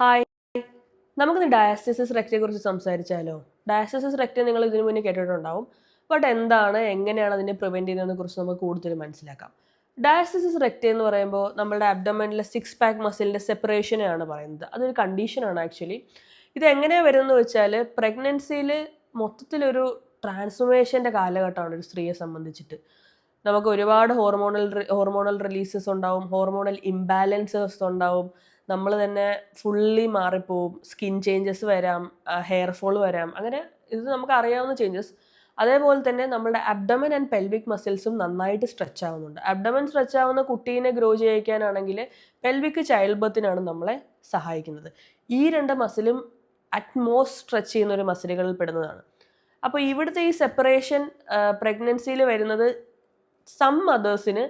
Hi നമുക്കിന്ന് ഡയാസ്റ്റിസിസ് റെക്റ്റിനെ കുറിച്ച് സംസാരിച്ചാലോ? ഡയാസ്റ്റിസിസ് റെക്റ്റ് നിങ്ങൾ ഇതിനു മുന്നേ കേട്ടിട്ടുണ്ടാവും. ബട്ട് എന്താണ് എങ്ങനെയാണ് അതിനെ പ്രിവെന്റ് ചെയ്യുന്നതിനെ കുറിച്ച് നമുക്ക് കൂടുതൽ മനസ്സിലാക്കാം. ഡയാസ്റ്റിസിസ് റെക്റ്റ് എന്ന് പറയുമ്പോൾ നമ്മുടെ അബ്ഡമനിലെ സിക്സ് പാക്ക് മസിലിന്റെ സെപ്പറേഷനെയാണ് പറയുന്നത്. അതൊരു കണ്ടീഷനാണ് ആക്ച്വലി ഇത് എങ്ങനെയാണ് വരുന്നതെന്ന് വെച്ചാൽ പ്രഗ്നൻസിയിൽ മൊത്തത്തിലൊരു ട്രാൻസ്ഫോർമേഷന്റെ കാലഘട്ടമാണ് ഒരു സ്ത്രീയെ സംബന്ധിച്ചിട്ട്. നമുക്ക് ഒരുപാട് ഹോർമോണൽ ഹോർമോണൽ റിലീസസ് ഉണ്ടാവും ഹോർമോണൽ ഇംബാലൻസസ് ഉണ്ടാവും. നമ്മൾ തന്നെ ഫുള്ളി മാറിപ്പോവും. സ്കിൻ ചേഞ്ചസ് വരാം ഹെയർ ഫോൾ വരാം. അങ്ങനെ ഇത് നമുക്ക് അറിയാവുന്ന ചേഞ്ചസ് അതേപോലെ തന്നെ നമ്മുടെ അബ്ഡമൻ ആൻഡ് പെൽവിക് മസിൽസും നന്നായിട്ട് സ്ട്രെച്ച് ആവുന്നുണ്ട്. അബ്ഡമൻ സ്ട്രെച്ച് ആവുന്ന കുട്ടീനെ ഗ്രോ ചെയ്യിക്കാനാണെങ്കിൽ പെൽവിക് ചൈൽഡ് ബർത്തിനാണ് നമ്മളെ സഹായിക്കുന്നത്. ഈ രണ്ട് മസിലും അറ്റ്മോസ്റ്റ് സ്ട്രെച്ച് ചെയ്യുന്ന ഒരു മസിലുകളിൽ പെടുന്നതാണ്. അപ്പോൾ ഇവിടുത്തെ ഈ സെപ്പറേഷൻ പ്രഗ്നൻസിയിൽ വരുന്നത് സം മദേഴ്സിന്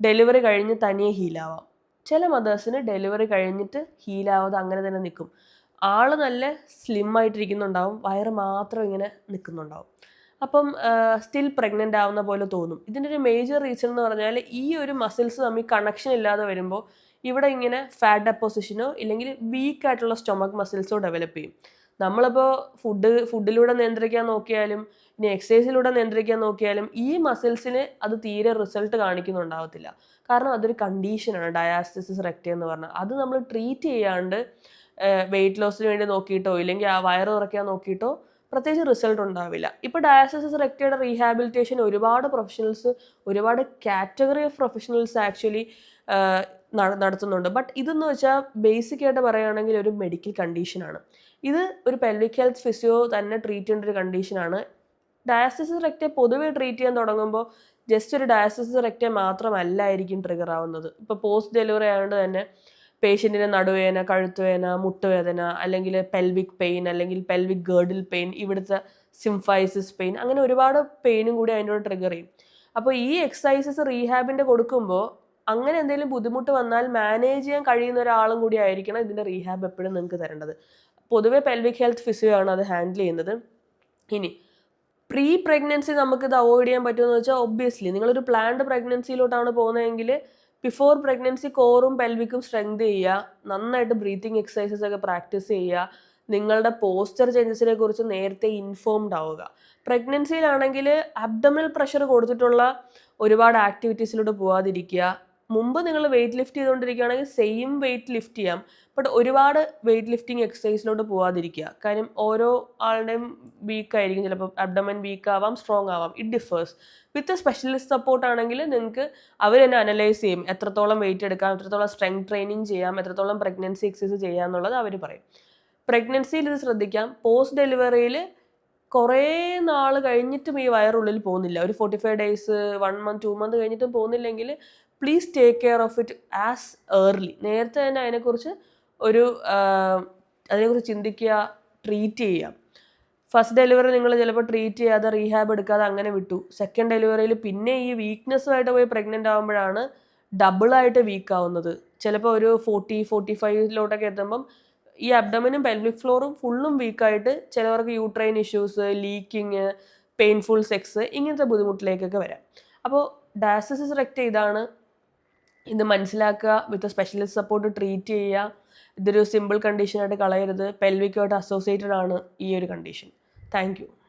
ഡെലിവറി കഴിഞ്ഞ് തനിയെ ഹീലാവാം ചില മദേഴ്സിന് ഡെലിവറി കഴിഞ്ഞിട്ട് ഹീലാവാതെ അങ്ങനെ തന്നെ നിൽക്കും. ആൾ നല്ല സ്ലിം ആയിട്ടിരിക്കുന്നുണ്ടാവും. വയറ് മാത്രം ഇങ്ങനെ നിൽക്കുന്നുണ്ടാവും. അപ്പം സ്റ്റിൽ പ്രഗ്നന്റ് ആവുന്ന പോലെ തോന്നും. ഇതിന്റെ ഒരു മേജർ റീസൺ എന്ന് പറഞ്ഞാൽ ഈ ഒരു മസിൽസ് തമ്മിൽ കണക്ഷൻ ഇല്ലാതെ വരുമ്പോൾ ഇവിടെ ഇങ്ങനെ ഫാറ്റ് ഡെപ്പോസിഷനോ ഇല്ലെങ്കിൽ വീക്കായിട്ടുള്ള സ്റ്റൊമക് മസിൽസോ ഡെവലപ്പ് ചെയ്യും. നമ്മളിപ്പോൾ ഫുഡ് ഫുഡിലൂടെ നിയന്ത്രിക്കാൻ നോക്കിയാലും ഇനി എക്സസൈസിലൂടെ നിയന്ത്രിക്കാൻ നോക്കിയാലും ഈ മസിൽസിന് അത് തീരെ റിസൾട്ട് കാണിക്കുന്നുണ്ടാവത്തില്ല. കാരണം അതൊരു കണ്ടീഷനാണ് ഡയാസ്റ്റിസിസ് റെക്റ്റ് എന്ന് പറഞ്ഞാൽ അത് നമ്മൾ ട്രീറ്റ് ചെയ്യാണ്ട് വെയിറ്റ് ലോസിന് വേണ്ടി നോക്കിയിട്ടോ ഇല്ലെങ്കിൽ ആ വയറ് കുറയ്ക്കാൻ നോക്കിയിട്ടോ പ്രത്യേകിച്ച് റിസൾട്ട് ഉണ്ടാവില്ല. ഇപ്പോൾ ഡയാസിസ് റെക്റ്റയുടെ റീഹാബിലിറ്റേഷൻ ഒരുപാട് പ്രൊഫഷണൽസ് ഒരുപാട് കാറ്റഗറി ഓഫ് പ്രൊഫഷണൽസ് ആക്ച്വലി നടത്തുന്നുണ്ട്. ബട്ട് ഇതെന്ന് വെച്ചാൽ ബേസിക് ആയിട്ട് പറയുകയാണെങ്കിൽ ഒരു മെഡിക്കൽ കണ്ടീഷനാണ് ഇത് ഒരു പെൽവിക് ഹെൽത്ത് ഫിസിയോ തന്നെ ട്രീറ്റ് ചെയ്യേണ്ട ഒരു കണ്ടീഷനാണ് ഡയാസിസ് റെക്റ്റെ പൊതുവേ ട്രീറ്റ് ചെയ്യാൻ തുടങ്ങുമ്പോൾ ജസ്റ്റ് ഒരു ഡയാസിസ് റെക്റ്റെ മാത്രമല്ലായിരിക്കും ട്രിഗർ ആവുന്നത്. ഇപ്പോൾ പോസ്റ്റ് ഡെലിവറി ആയതുകൊണ്ട് തന്നെ പേഷ്യന്റിന് നടുവേദന കഴുത്തുവേദന മുട്ടുവേദന അല്ലെങ്കിൽ പെൽവിക് പെയിൻ അല്ലെങ്കിൽ പെൽവിക് ഗേർഡിൽ പെയിൻ ഇവിടുത്തെ സിംഫൈസിസ് പെയിൻ അങ്ങനെ ഒരുപാട് പെയിനും കൂടി അതിന്റെ കൂടെ ട്രിഗർ ചെയ്യും. അപ്പോൾ ഈ എക്സസൈസസ് റീഹാബിന്റെ കൊടുക്കുമ്പോൾ അങ്ങനെ എന്തെങ്കിലും ബുദ്ധിമുട്ട് വന്നാൽ മാനേജ് ചെയ്യാൻ കഴിയുന്ന ഒരാളും കൂടി ആയിരിക്കണം ഇതിന്റെ റീഹാബ് എപ്പോഴും നിങ്ങൾക്ക് തരേണ്ടത്. പൊതുവേ പെൽവിക് ഹെൽത്ത് ഫിസിയോ ആണ് അത് ഹാൻഡിൽ ചെയ്യുന്നത്. ഇനി പ്രീ പ്രഗ്നൻസി നമുക്കിത് അവോയ്ഡ് ചെയ്യാൻ പറ്റുമെന്ന് വെച്ചാൽ ഒബ്വിയസ്ലി നിങ്ങളൊരു പ്ലാൻഡ് പ്രഗ്നൻസിയിലോട്ടാണ് പോകുന്നതെങ്കിൽ ബിഫോർ പ്രഗ്നൻസി കോറും പെൽവിക്കും സ്ട്രെങ്ത് ചെയ്യുക. നന്നായിട്ട് ബ്രീത്തിങ് എക്സസൈസസ് ഒക്കെ പ്രാക്ടീസ് ചെയ്യുക. നിങ്ങളുടെ പോസ്റ്റർ ചേഞ്ചസിനെ കുറിച്ച് നേരത്തെ ഇൻഫോംഡ് ആവുക. പ്രഗ്നൻസിയിലാണെങ്കിൽ അബ്ഡമിൽ പ്രഷർ കൊടുത്തിട്ടുള്ള ഒരുപാട് ആക്ടിവിറ്റീസിലൂടെ പോവാതിരിക്കുക. മുമ്പ് നിങ്ങൾ വെയിറ്റ് ലിഫ്റ്റ് ചെയ്തുകൊണ്ടിരിക്കുകയാണെങ്കിൽ സെയിം വെയിറ്റ് ലിഫ്റ്റ് ചെയ്യാം. ബട്ട് ഒരുപാട് വെയിറ്റ് ലിഫ്റ്റിംഗ് എക്സസൈസിലോട്ട് പോവാതിരിക്കുക. കാര്യം ഓരോ ആളുടെയും വീക്ക് ആയിരിക്കും. ചിലപ്പോൾ അബ്ഡമൻ വീക്ക് ആവാം സ്ട്രോങ് ആവാം. It differs with specialist support ആണെങ്കിൽ നിങ്ങൾക്ക് അവർ തന്നെ അനലൈസ് ചെയ്യും. എത്രത്തോളം വെയിറ്റ് എടുക്കാം എത്രത്തോളം സ്ട്രെങ്ത് ട്രെയിനിങ് ചെയ്യാം എത്രത്തോളം പ്രഗ്നൻസി എക്സസൈസ് ചെയ്യാം എന്നുള്ളത് അവർ പറയും. പ്രഗ്നൻസിയിൽ ഇത് ശ്രദ്ധിക്കാം. പോസ്റ്റ് ഡെലിവറിയിൽ കുറേ നാൾ കഴിഞ്ഞിട്ടും ഈ വയറുള്ളിൽ പോകുന്നില്ല. ഒരു forty five days one month two month കഴിഞ്ഞിട്ടും പോകുന്നില്ലെങ്കിൽ please take care of it as early നേരത്തെ തന്നെ അതിനെക്കുറിച്ച് ഒരു അതിനെക്കുറിച്ച് ചിന്തിക്കുക ട്രീറ്റ് ചെയ്യുക. ഫസ്റ്റ് ഡെലിവറി നിങ്ങൾ ചിലപ്പോൾ ട്രീറ്റ് ചെയ്യാതെ റീഹാബ് എടുക്കാതെ അങ്ങനെ വിട്ടു. സെക്കൻഡ് ഡെലിവറിയിൽ പിന്നെ ഈ വീക്ക്നെസ്സുമായിട്ട് പോയി പ്രഗ്നന്റ് ആകുമ്പോഴാണ് ഡബിളായിട്ട് വീക്ക് ആവുന്നത്. ചിലപ്പോൾ ഒരു ഫോർട്ടി ഫോർട്ടി ഫൈവിലോട്ടൊക്കെ എത്തുമ്പം ഈ അബ്ഡമിനും പെൽവിക് ഫ്ലോറും ഫുള്ളും വീക്കായിട്ട് ചിലവർക്ക് uterine issues leaking painful sex ഇങ്ങനത്തെ ബുദ്ധിമുട്ടിലേക്കൊക്കെ വരാം. അപ്പോൾ ഡയാസിസിസ് റെക്റ്റ് ഇതാണ് ഇത് മനസ്സിലാക്കുക വിത്ത് സ്പെഷ്യലിസ്റ്റ് സപ്പോർട്ട് ട്രീറ്റ് ചെയ്യുക. ഇതൊരു സിമ്പിൾ കണ്ടീഷനായിട്ട് കളയരുത്. പെൽവിക്കുമായിട്ട് അസോസിയേറ്റഡ് ആണ് ഈ ഒരു കണ്ടീഷൻ താങ്ക്